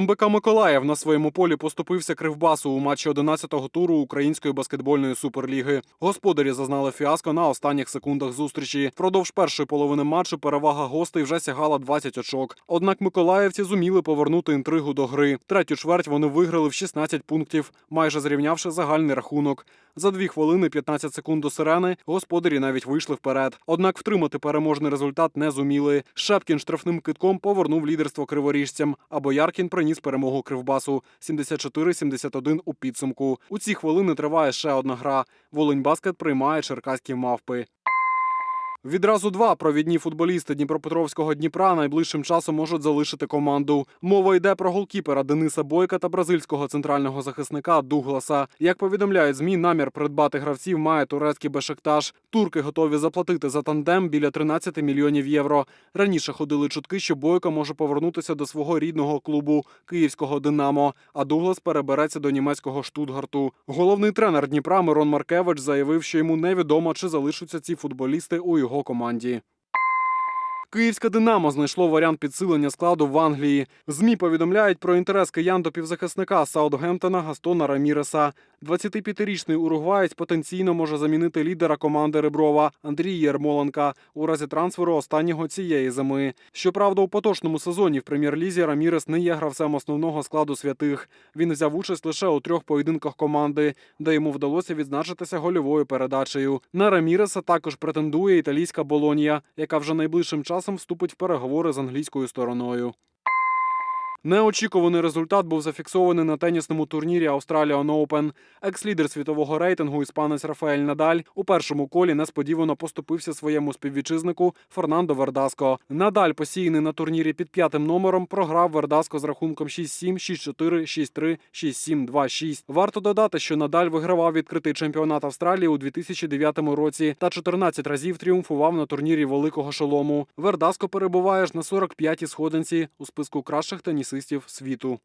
МБК Миколаїв на своєму полі поступився Кривбасу у матчі 11-го туру Української баскетбольної суперліги. Господарі зазнали фіаско на останніх секундах зустрічі. Впродовж першої половини матчу перевага гостей вже сягала 20 очок. Однак миколаївці зуміли повернути інтригу до гри. Третю чверть вони виграли в 16 пунктів, майже зрівнявши загальний рахунок. За дві хвилини 15 секунд до сирени господарі навіть вийшли вперед. Однак втримати переможний результат не зуміли. Шепкін штрафним китком повернув лідерство криворіжцям, а Бояркін приніс перемогу Кривбасу 74-71 у підсумку. У ці хвилини триває ще одна гра. Волинь Баскет приймає черкаські мавпи. Відразу два провідні футболісти Дніпропетровського Дніпра найближчим часом можуть залишити команду. Мова йде про голкіпера Дениса Бойка та бразильського центрального захисника Дугласа. Як повідомляють змі, намір придбати гравців має турецький Бешикташ. Турки готові заплатити за тандем біля 13 мільйонів євро. Раніше ходили чутки, що Бойко може повернутися до свого рідного клубу київського Динамо. А Дуглас перебереться до німецького Штутгарту. Головний тренер Дніпра Мирон Маркевич заявив, що йому невідомо, чи залишаться ці футболісти у його команді. Київське Динамо знайшло варіант підсилення складу в Англії. ЗМІ повідомляють про інтерес киян до півзахисника Саутгемптона Гастона Раміреса. 25-річний уругваєць потенційно може замінити лідера команди Реброва Андрія Єрмоленка у разі трансферу останнього цієї зими. Щоправда, у поточному сезоні в прем'єр-лізі Рамірес не є гравцем основного складу святих. Він взяв участь лише у трьох поєдинках команди, де йому вдалося відзначитися гольовою передачею. На Раміреса також претендує італійська Болонія, яка вже найближчим часом вступить в переговори з англійською стороною. Неочікуваний результат був зафіксований на тенісному турнірі Australian Open. Екс-лідер світового рейтингу іспанець Рафаель Надаль у першому колі несподівано поступився своєму співвітчизнику Фернандо Вердаско. Надаль, посіяний на турнірі під п'ятим номером, програв Вердаско з рахунком 6-7, 6-4, 6-3, 6-7, 2-6. Варто додати, що Надаль вигравав відкритий чемпіонат Австралії у 2009 році та 14 разів тріумфував на турнірі Великого Шолому. Вердаско перебуває ж на 45-й сходинці у списку кращих тенісистів світу.